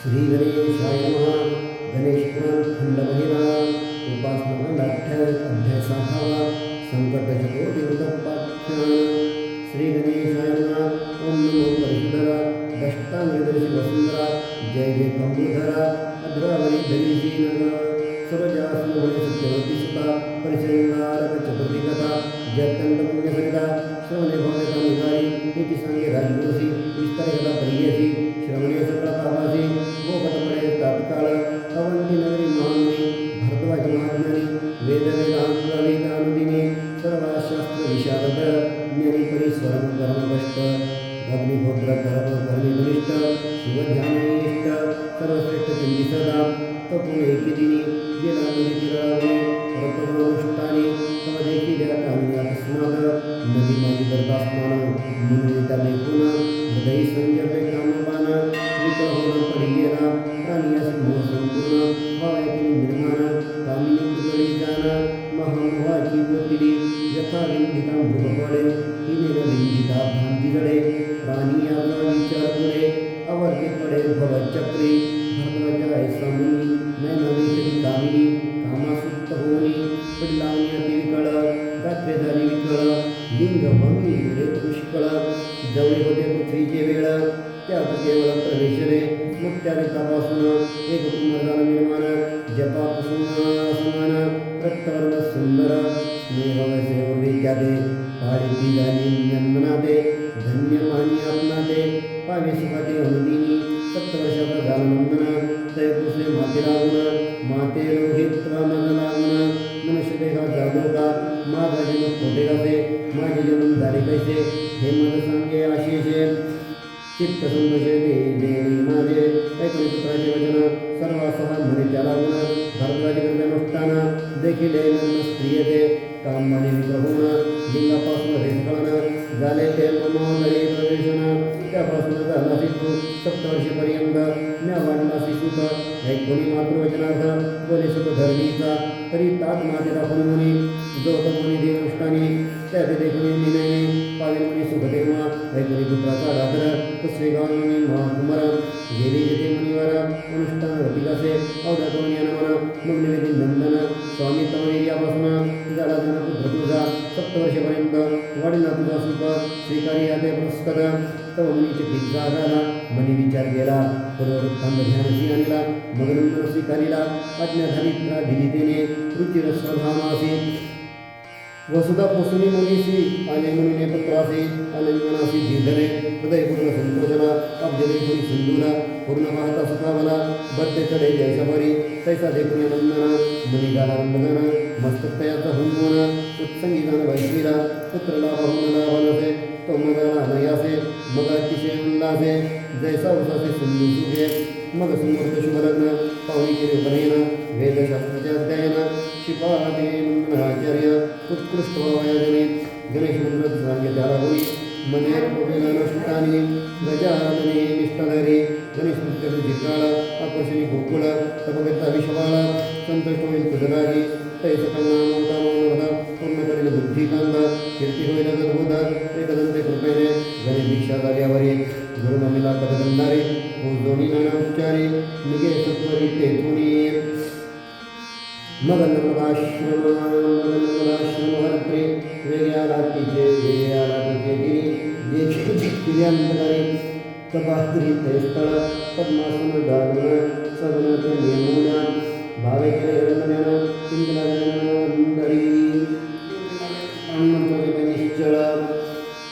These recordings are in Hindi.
श्री गणेशाय गणेश पुराण खंड पहिला उपासना नाट्य अध्याय साठावा संकट चतुर्थी वृतपाख्यान श्री गणेशाय ओम नमो परिशुद्धरा दष्टांगदर्शी वसुंधरा जय जय कंबुधरा अद्रावरी धरीशी नगर सर्वजासन सत्यवती सुता परिचंगारक चतुर्थी कथा जयत्यंत पुण्यसरिता श्रवणे भव्यता निवारी इति सांगे राजगुरुसी विस्तारे कथा परियसी ज्ञानी परिस्वरम कर्मभ्रष्ट अग्निहोत्र कर्म कर्मिनिष्ठ शिवध्याननिष्ठ सर्वश्रेष्ठ सदा नदी तिरावणे रत्नानुष्ठानी तव देखील या कामिनी अकस्मात नदी माझी गर्भास्मान म्हणून हृदय संजर्वे मग त्या तपासून एक पुनर्दान निर्माण जपापासून समान रक्तवर्ण सुंदर, स्नेह वैसे विद्याते पाळी झाली नंदनाते धन्य मानी आपणाते पावे सुखाते अनुदिनी सप्तवर्षाचा झाला नंदन, तय पुसले माते मन लागून मनुष्य देहा जागो का माझा जन्म खोटे कासे माझे जन्म झाले कैसे हे मन सांगे चित्त संतोषे दे। देणी माझे ऐकून पुत्राचे वचन सर्वासह म्हणे त्या लागून भरद्वाजी अनुष्ठान देखील नन्न स्त्रियते काम म्हणे लिंगापासून झाले ते मनोदरी प्रवेशन त्यापासून झाला म्या वाढलासी सुख मातृवचनार्थ बोले सुख धरणीचा तरी तात माते दाखवून मुनी, जो तो मुनी देवष्टानी त्या ते देखून निनयने पावे मुनी सुख देवा ऐकोनी पुत्राचा तस्वे गाव मुनी महाकुमार गेली जेथे मुनिवर, अनुष्ठान रतिकासे अवधातून यानमन मग निवेदी नंदन, स्वामी तमवीर्यापासून झाला जनपुत्र तुझा सप्तवर्षपर्यंत वाढीला तुझा सुख स्वीकारी पुस्तक तव मुनीचे भिक्षा झाला मनी विचार गेला पूर्ववृत्तांत ध्यानसी आणला मग नंतर स्वीकारिला आज्ञाधारी दिलितेने रुचिर स्वधामासी वसुधा पोसुनी मुनीसी आले मुनीने पत्रासी आलिंगनासी धीधरे हृदय पूर्ण संतोषला अब्जदे पुरी सिंधूला पूर्ण वाहता सुखावला बद्ध चढे जयशबरी तैसा देखून नंदना, मुनी गाला वंदगना मस्तक तयाचा हुंगवना उत्संगी गान वैशीला पुत्र लाभ हुन तो मगाला नयासे मग अतिशय उल्लासे जैसा उसासे सिंधू सुखे मग सुमूर्त शुभलग्न पावनी केले बनेन वेदशास्त्राचे अध्ययन शिपादे आचार्य उत्कृष्ट वयाजने गणेश मंत्र सांगे त्याला होई, मने अनुष्ठानी, गजानने निष्ठाधारी, गणेश नृत्य जिकाळ आकर्षणी गोकुळ तपगता विषवाळ संतुष्ट होईल तुझगारी तैस कन्ना पूर्ण करेल बुद्धिकांत कीर्ती होईल गदबोध एकदंते कृपेने गणेश दीक्षा झाल्यावरी गुरुनमिला पदगंधारी दोन्ही नाना उच्चारी निगे सत्वरी तेथुनी मगनमदाश्रम मगनमदाश्रम हरत्रे वेगळ्या लाटीचे वेगळ्या लाटीचे गिरी जे किल्यांतकारी तपात्री ते स्थळ पद्मासन दारुण सगुण ते नियमून भावे केले हिरण्यज्ञान चिंतनांतरी अन्नत्वचे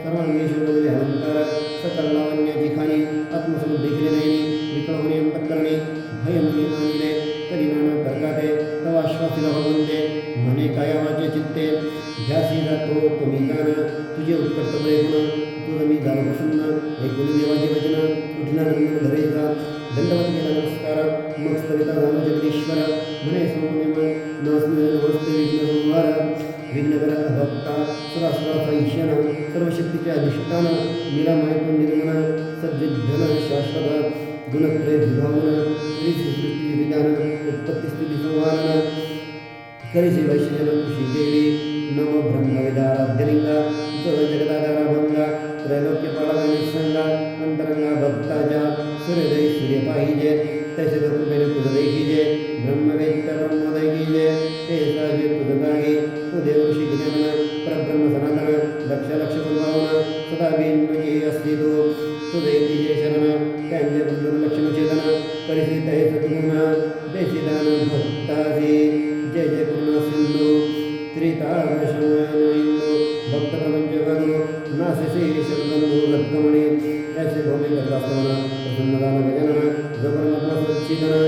सर्वांगी शोभले अनंतर सकल लावण्याची खाणी आत्मसमुद्धी केले नाही विकळवणी अंतकरणे भय मुनी मानिले तरी नाना तर्काते तवा श्वासीला भगवंते म्हणे काया वाचे चित्ते ध्यासी जातो तुम्ही गाणं तुझे उत्कट सर्व ऐकून तुझं मी झालं प्रसन्न ऐकून देवाचे वचन उठला नंदन धरेचा दंडवत केला नमस्कार मग स्तविता झाला जगदीश्वर म्हणे सौम्य नमस्ते नमस्ते संहार विघ्नकर भक्ता सुरासुराचा ईशान सर्व शक्तीचे अधिष्ठान नीलामायतून निर्मळ सद्विधन शाश्वत गुणत्रय विभावन सृष्टी विधान उत्पत्ती स्थिती संहारण करिसे वैश्यजन खुशी नम ब्रह्मविदाराध्यलिंगा जग जगदाधारा भंगा त्रैलोक्य अंतरंगा भक्ताच्या सूर्योदय सूर्य पाहिजे तसे तर कृपेने तुझं देखीजे ब्रह्मवेत्त ब्रह्मोदय कीजे ते साजे तुझं जागे तू देव ऋषी गजानन परब्रह्म सनातन लक्ष लक्ष कुलभावना सदा बिनमुखी असली तू। तुझे तिजे शरण त्यांचे दुर्लक्षण चेतन परिस्थित आहे सद्गुण देशिदान भक्तासी जय जय पूर्ण सिंधू त्रितागशमयनो भक्त प्रपंच गणो नाशिसे शब्दनो रत्नमणी ऐसे भूमि करदास्तवना प्रसन्नदान गजानन जबरनाथ सच्चिदन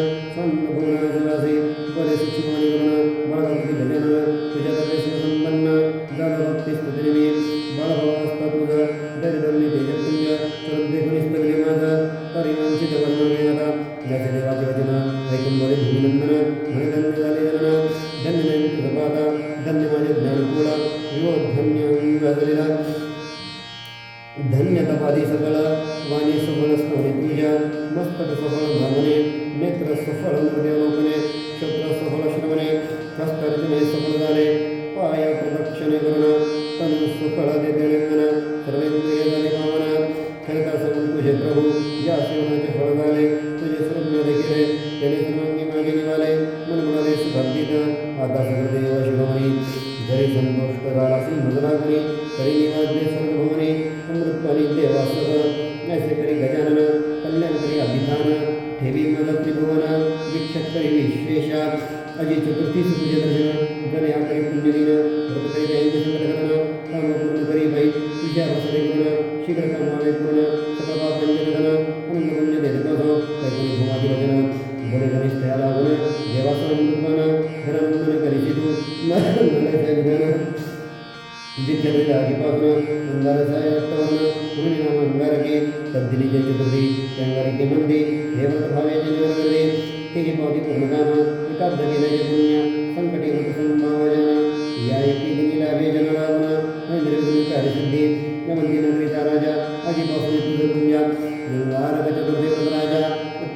सकळ वाणी सफळ स्तवने मस्तक सफळ भावने नेत्र सफळ मृदेवलोकने क्षत्र सफळ श्रवणे सफळ झाले पाय प्रदक्षिणे करुण तनु सफळ दे तेलंगणा सर्वेंद्रिय झाले कामना खरता सगुण तुझे प्रभू या सेवनाचे फळ तुझे सर्व देखील वचन बडे गणेश तयाला गुण देवासन अमृतमान धनंदन करीची तू मरण विधान विद्यापीठाधिपासून अंगारसाय रक्तवर्ण म्हणून नाम अंगारके तब्दिली जय चतुर्थी अंगारिके मंदी देवत भावे जन्म करते तेज़ी पावती पूर्णकाम एकाब्द केल्याचे पुण्य, संकटे मत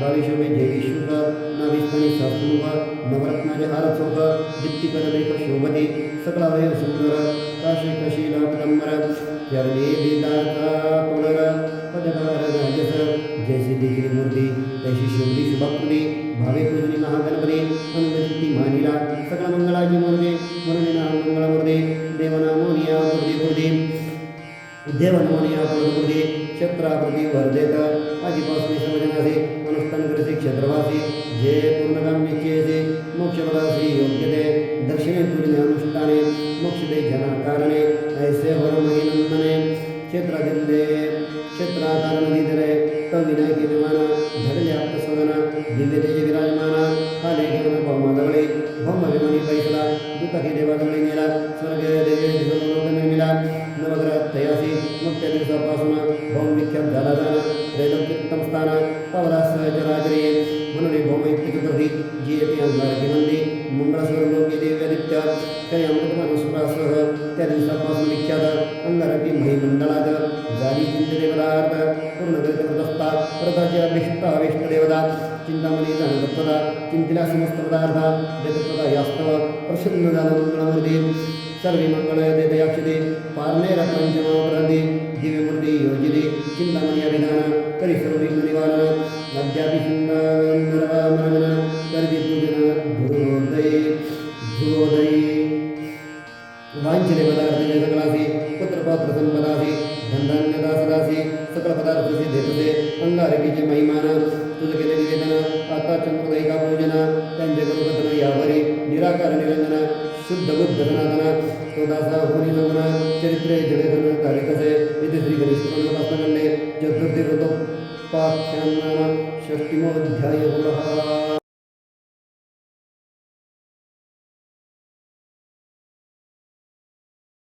बाविशोभे जेवी शुभ नाविस्थानी सहस्रमुख नवरत्नाचे हार चौक दीप्तिकर देख शोभते सकला वय सुंदर काशी कशी लापडंबर चरणे बेदाचा तोडर पदकार राजस जैसी देखील मूर्ती तैशी शोभली शुभाकृती भावे पूजनी महागणपती अंगचित्ती मानिला सकळ मंगळाची मूर्ती म्हणून नाम मंगळमूर्ती देवनामोनिया मूर्ती मूर्ती, देवनमोनिया मूर्ती क्षत्राप्रती वर्धेत आधीपासून सर्वजनाचे देवादवळे गेला स्वर्ग देवे दिवलोक निर्मिला नवग्रह तयासी मग त्या दिवसापासून भौम विख्यात झाला जाणं त्रैलोक्योत्तम स्थान पावला सहजराजरी म्हणून हे भौम युक्त चतुर्थी जी येते अंगारकी मंदी मंगळस्वर लोके देव्यादित्य काही अमृतमान सुरासह त्या दिवसापासून विख्यात अंगारकी महिमंडळात झाली चिंतने पदार्थ पूर्ण करीत व्रतस्था चिंतिला समस्त पदार्थ यास्तव प्रसन्न झालं मंगळमूर्ती सर्वे मंगळ देदयाक्षते पार्नेर पंचमाप्रदी योजिते चिंतामणी अभिधान करी सर्व विघ्न निवारण सुंदर करती पूजन वांछिले पदार्थ जगलासी पुत्रपात्र संपदासी धनधान्यदा सदासी अंगारकी निवेदन आता चंद्रोदय ಯಾವರಿ ನಿರಾಕಾರ ನಿರಂಜನ ಶುದ್ಧ यावरी, निराकार निरंजन, शुद्ध बुद्ध सनातन ಇದು ಶ್ರೀ होनी जगुण, चरित्रे जगधन तारिकसे इथे